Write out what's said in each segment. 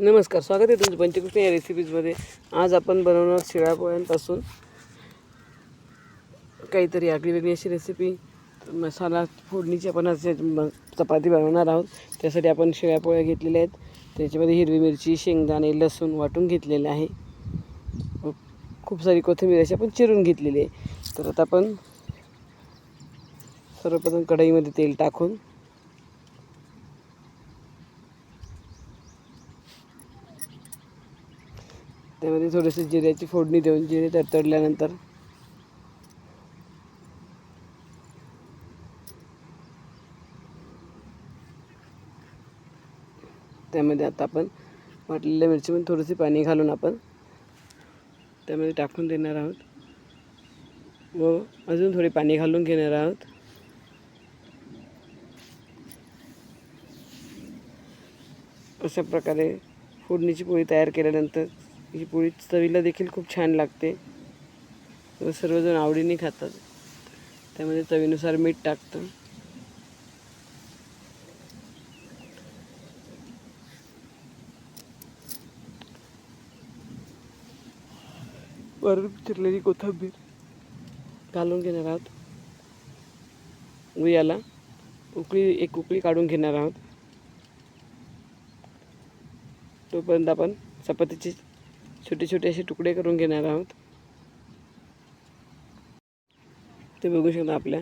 नमस्कार स्वागत आहे तुमचं पंचकृष्ण या रेसिपीजमध्ये आज आपण बनवणार शिळापोळ्यांपासून काहीतरी आगळी वेगळी अशी रेसिपी मसाला फोडणीची आपण आज चपाती बनवणार आहोत. त्यासाठी आपण शिळ्या पोळ्या घेतलेल्या आहेत. त्याच्यामध्ये हिरवी मिरची शेंगदाणे लसूण वाटून घेतलेले आहे. खूप सारी कोथिंबीर अशी आपण चिरून घेतलेली आहे. तर आता आपण सर्वप्रथम कढईमध्ये तेल टाकून त्यामध्ये थोडंसं जिऱ्याची फोडणी देऊन जिरे तडतडल्यानंतर त्यामध्ये आता आपण वाटलेल्या मिरचीमध्ये थोडंसे पाणी घालून आपण त्यामध्ये टाकून देणार आहोत. व अजून थोडे पाणी घालून घेणार आहोत. अशा प्रकारे फोडणीची पोळी तयार केल्यानंतर ही पोळी चवीला देखील खूप छान लागते. व सर्वजण आवडीने खातात. त्यामध्ये चवीनुसार मीठ टाकतं. वरून चिरलेली कोथिंबीर. घालून घेणार आहोत. याला उकळी एक उकळी काढून घेणार आहोत. तोपर्यंत आपण चपातीचे छोटे छोटे असे तुकडे करून घेणार आहोत. ते बघू शकता आपल्या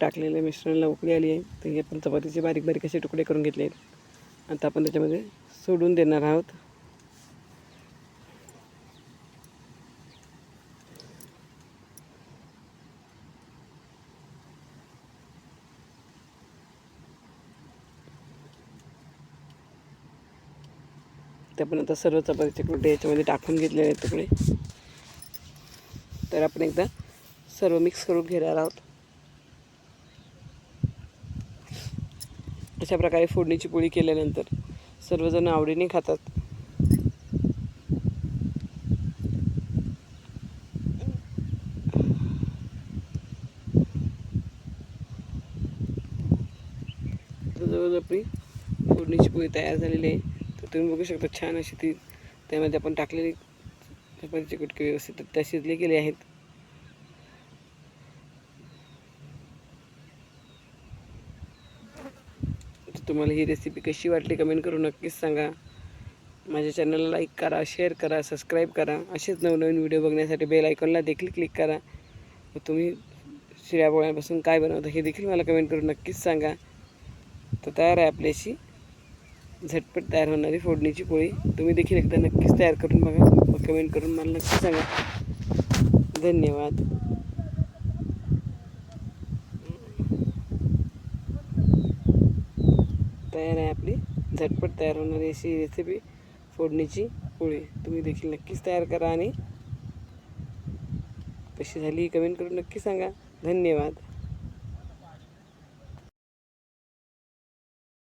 टाकलेल्या मिश्रणाला उकळी आली आहे. तर हे आपण चपातीचे बारीक बारीक असे तुकडे करून घेतले आहेत. आता आपण त्याच्यामध्ये सोडून देणार आहोत. ते आपण आता सर्व चपातीचे तुकडे याच्यामध्ये टाकून घेतलेले आहेत तुकडे. तर आपण एकदा सर्व मिक्स करून घेणार आहोत. अशा प्रकारे फोडणीची पोळी केल्यानंतर सर्वजण आवडीने खातात. तर जवळजवळ आपली फोडणीची पोळी तयार झालेली आहे. तुम्ही बघू शकता छान अशी ती त्यामध्ये आपण टाकलेली चपातीचे कुटके व्यवस्थित त्या शिजले गेले आहेत. तर तुम्हाला ही रेसिपी कशी वाटली कमेंट करून नक्कीच सांगा. माझ्या चॅनलला लाईक करा शेअर करा सबस्क्राईब करा. असेच नवनवीन व्हिडिओ बघण्यासाठी बेल आयकॉनला देखील क्लिक करा. व तुम्ही शिऱ्या पोळ्यांपासून काय बनवता हे देखील मला कमेंट करून नक्कीच सांगा. तर तयार आहे आपल्याशी. झटपट तयार होणारी फोडणीची पोळी. तुम्ही देखील एकदा नक्कीच तयार करून बघा. व कमेंट करून मला नक्की सांगा. धन्यवाद. तयार आहे आपली. झटपट तयार होणारी अशी रेसिपी फोडणीची पोळी. तुम्ही देखील नक्कीच तयार करा आणि कशी झाली कमेंट करून नक्की सांगा. धन्यवाद.